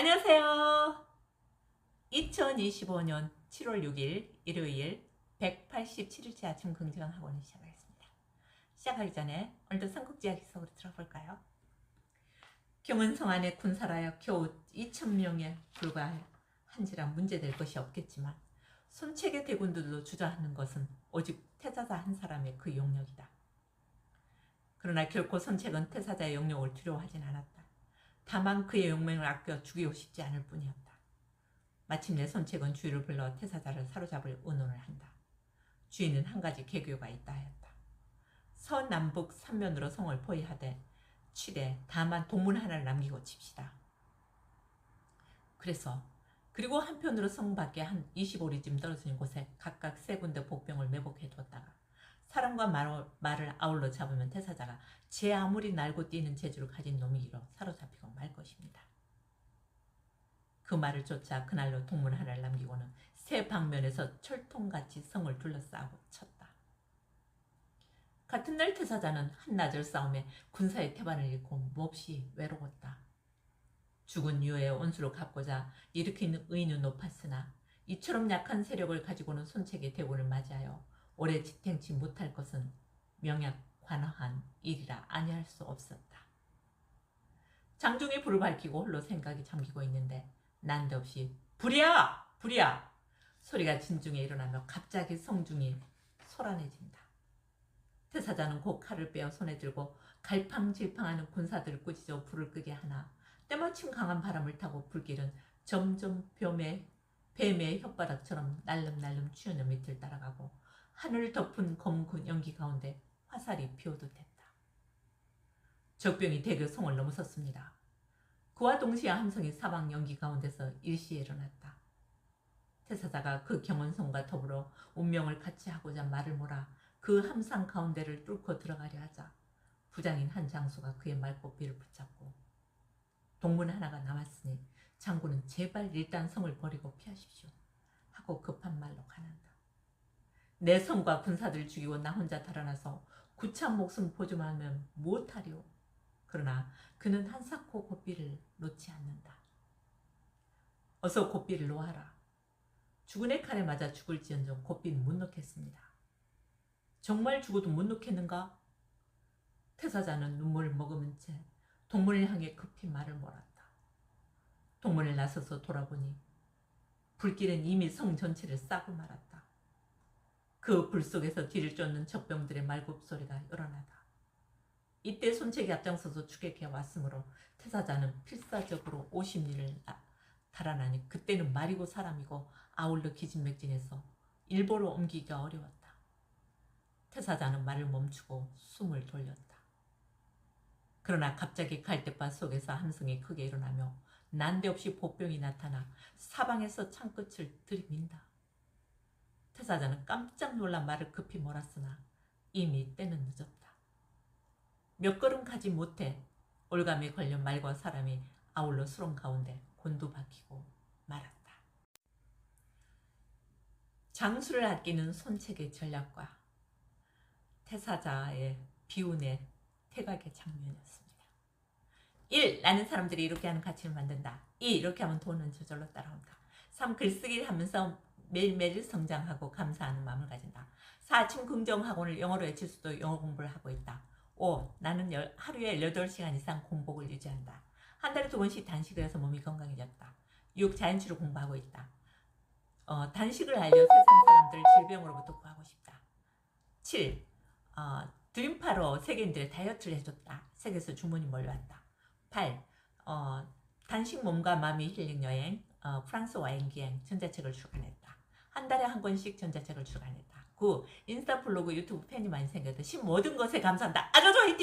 안녕하세요. 2025년 7월 6일 일요일 187일째 아침 긍정 학원을 시작하겠습니다. 시작하기 전에 오늘도 삼국지 이야기 속으로 들어볼까요? 경은성 안에 군사라여 겨우 2천명에 불과해 한지라 문제될 것이 없겠지만 손책의 대군들도 주저하는 것은 오직 태사자 한 사람의 그 용력이다. 그러나 결코 손책은 태사자의 용력을 두려워하진 않았다. 다만 그의 용맹을 아껴 죽이고 싶지 않을 뿐이었다. 마침내 손책은 주인을 불러 태사자를 사로잡을 의논을 한다. 주인은 한 가지 계교가 있다 하였다. 서남북 삼면으로 성을 포위하되 취대 다만 동문 하나를 남기고 칩시다. 그래서 그리고 한편으로 성 밖에 한 25리쯤 떨어진 곳에 각각 세 군데 복병을 매복해 두었다가 사람과 말, 말을 아울러 잡으면 태사자가 제 아무리 날고 뛰는 재주를 가진 놈이기로 사로잡히고 말 것입니다. 그 말을 쫓아 그날로 동문 하나를 남기고는 세 방면에서 철통같이 성을 둘러싸고 쳤다. 같은 날 태사자는 한나절 싸움에 군사의 태반을 잃고 몹시 외로웠다. 죽은 유의 원수를 갚고자 일으킨 의는 높았으나 이처럼 약한 세력을 가지고는 손책의 대군을 맞이하여 오래 지탱치 못할 것은 명약 관화한 일이라 아니할 수 없었다. 장중이 불을 밝히고 홀로 생각이 잠기고 있는데 난데없이 불이야! 불이야! 소리가 진중에 일어나며 갑자기 성중이 소란해진다. 태사자는 곧 칼을 빼어 손에 들고 갈팡질팡하는 군사들을 꾸짖어 불을 끄게 하나 때마침 강한 바람을 타고 불길은 점점 뱀의, 혓바닥처럼 날름날름 추연의 밑을 따라가고 하늘을 덮은 검은 연기 가운데 화살이 피어듯 했다. 적병이 대교 성을 넘어섰습니다. 그와 동시에 함성이 사방 연기 가운데서 일시에 일어났다. 태사자가 그 경원성과 더불어 운명을 같이 하고자 말을 몰아 그 함상 가운데를 뚫고 들어가려 하자 부장인 한 장수가 그의 말꽃비를 붙잡고 동문 하나가 남았으니 장군은 제발 일단 성을 버리고 피하십시오 하고 급한 말로 가난다. 내 성과 군사들 죽이고 나 혼자 달아나서 구참 목숨 보존하면 무엇하리오. 그러나 그는 한사코 고삐를 놓지 않는다. 어서 고삐를 놓아라. 죽은 애 칼에 맞아 죽을지언정 고삐는 못 놓겠습니다. 정말 죽어도 못 놓겠는가? 태사자는 눈물을 머금은 채 동문을 향해 급히 말을 몰았다. 동문을 나서서 돌아보니 불길은 이미 성 전체를 싸고 말았다. 그 불 속에서 뒤를 쫓는 적병들의 말굽소리가 일어나다. 이때 손책이 앞장서서 추격해 왔으므로 태사자는 필사적으로 50리를 달아나니 그때는 말이고 사람이고 아울러 기진맥진해서 일보로 옮기기가 어려웠다. 태사자는 말을 멈추고 숨을 돌렸다. 그러나 갑자기 갈대밭 속에서 함성이 크게 일어나며 난데없이 복병이 나타나 사방에서 창끝을 들이민다. 태사자는 깜짝 놀라 말을 급히 몰았으나 이미 때는 늦었다. 몇 걸음 가지 못해 올감에 걸려 말과 사람이 아울러 수렁 가운데 곤두박히고 말았다. 장수를 아끼는 손책의 전략과 태사자의 비운의 태각의 장면이었습니다. 1. 나는 사람들이 이렇게 하는 가치를 만든다. 2. 이렇게 하면 돈은 저절로 따라온다. 3. 글쓰기를 하면서 매일매일 성장하고 감사하는 마음을 가진다. 4. 아침 긍정 학원을 영어로 외칠 수도 영어 공부를 하고 있다. 5. 나는 열, 하루에 18시간 이상 공복을 유지한다. 한 달에 두 번씩 단식을 해서 몸이 건강해졌다. 6. 자연치료 공부하고 있다. 어, 단식을 알려 세상 사람들 질병으로부터 구하고 싶다. 7. 어, 드림파로 세계인들의 다이어트를 해줬다. 세계에서 주문이 몰려왔다. 8. 어, 단식 몸과 마음의 힐링 여행 어, 프랑스 와인 기행 전자책을 출간했다. 한 달에 한 권씩 전자책을 출간했다. 9. 인스타 블로그 유튜브 팬이 많이 생겼다. 10. 모든 것에 감사한다. 아주 화이팅!